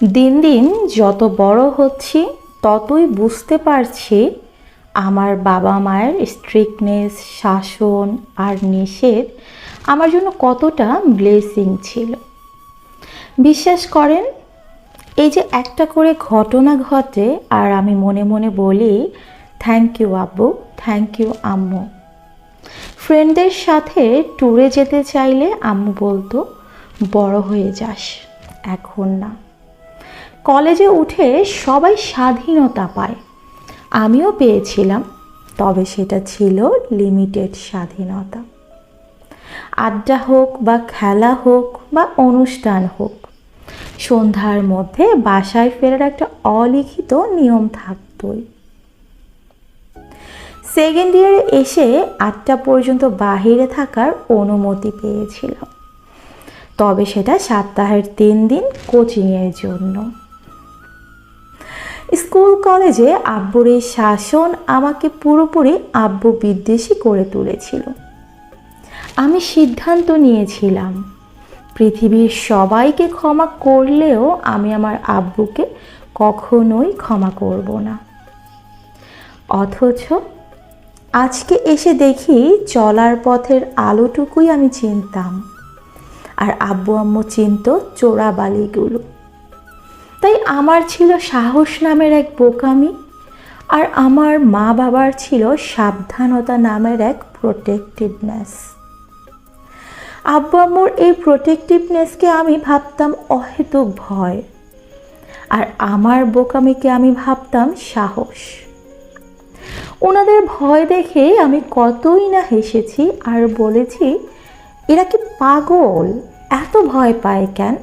দিন দিন যত বড় হচ্ছি, ততই বুঝতে পারছি আমার বাবা মায়ের স্ট্রিকনেস শাসন আর নিষেধ আমার জন্য কতটা ব্লেসিং ছিল। বিশ্বাস করেন, এই যে একটা করে ঘটনা ঘটে আর আমি মনে মনে বলি থ্যাংক ইউ আব্বু থ্যাংক ইউ আম্মু। ফ্রেন্ডদের সাথে ট্যুরে যেতে চাইলে আম্মু বলতো, বড় হয়ে যাস, এখন না। কলেজে উঠে সবাই স্বাধীনতা পায়। আমিও পেয়েছিলাম, তবে সেটা ছিল লিমিটেড স্বাধীনতা। আড্ডা হোক বা খেলা হোক বা অনুষ্ঠান হোক, সন্ধ্যার মধ্যে বাসায় ফেরার একটা অলিখিত নিয়ম থাকতই। সেকেন্ড ইয়ারে এসে আটটা পর্যন্ত বাহিরে থাকার অনুমতি পেয়েছিলাম। তবে সেটা সপ্তাহের তিন দিন কোচিংয়ের জন্য। স্কুল, কলেজে আব্বুর এই শাসন আমাকে পুরোপুরি আব্বু বিদ্বেষী করে তুলেছিল। আমি সিদ্ধান্ত নিয়েছিলাম, পৃথিবীর সবাইকে ক্ষমা করলেও আমি আমার আব্বুকে কখনোই ক্ষমা করব না। অথচ আজকে এসে দেখি চলার পথের আলোটুকুই আমি চিনতাম, আর আব্বু আম্মু চিনত চোরাবালিগুলো। তাই আমার ছিল সাহস নামের এক বোকামি আর আমার মা বাবার ছিল সাবধানতা নামের এক প্রোটেক্টিভনেস আব্বু আম্মুর এই প্রোটেক্টিভনেসকে আমি ভাবতাম অহেতুক ভয় আর আমার বোকামিকে আমি ভাবতাম সাহস। ওনাদের ভয় দেখে আমি কতই না হেসেছি আর বলেছি, এরা কি পাগল? এত ভয় পায় কেন?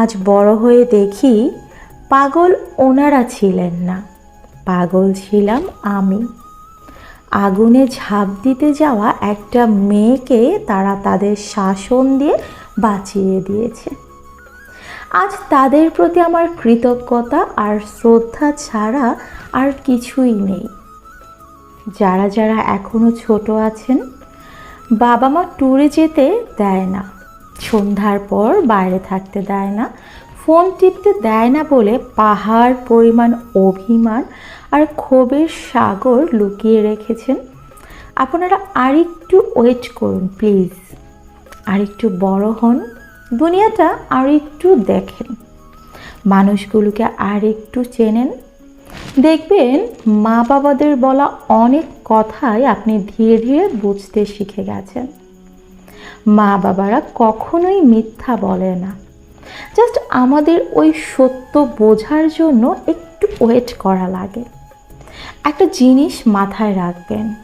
আজ বড় হয়ে দেখি পাগল ওনারা ছিলেন না। পাগল ছিলাম আমি। আগুনে ঝাঁপ দিতে যাওয়া একটা মেয়েকে তারা তাদের শাসন দিয়ে বাঁচিয়ে দিয়েছে। আজ তাদের প্রতি আমার কৃতজ্ঞতা আর শ্রদ্ধা ছাড়া আর কিছুই নেই। যারা যারা এখনও ছোট আছেন, বাবা মা ট্যুরে যেতে দেয় না। সন্ধ্যার পর বাইরে থাকতে দেয় না। ফোন টিপতে দেয় না বলে পাহাড়, পরিমাণ অভিমান আর ক্ষোভের সাগর লুকিয়ে রেখেছেন। আপনারা আরেকটু ওয়েট করুন প্লিজ আরেকটু বড় হন। দুনিয়াটা আর একটু দেখেন। মানুষগুলোকে আর একটু চেনেন। দেখবেন মা বাবাদের বলা অনেক কথাই আপনি ধীরে ধীরে বুঝতে শিখে গেছেন। মা বাবারা কখনোই মিথ্যা বলে না। জাস্ট আমাদের ওই সত্য বোঝার জন্য একটু ওয়েট করা লাগে। একটা জিনিস মাথায় রাখবেন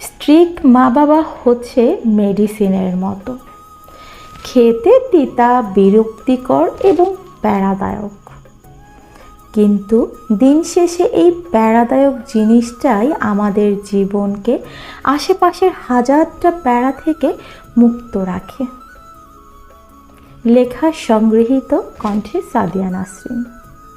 স্ট্রিক মা বাবা হচ্ছে মেডিসিনের মতো। খেতে তিতা, বিরক্তিকর এবং প্যারাদায়ক। কিন্তু দিন শেষে এই প্যারাদায়ক জিনিসটাই আমাদের জীবনকে আশেপাশের হাজারটা প্যারা থেকে মুক্ত রাখে। লেখা সংগৃহীত কণ্ঠে সাদিয়া নাসরিন।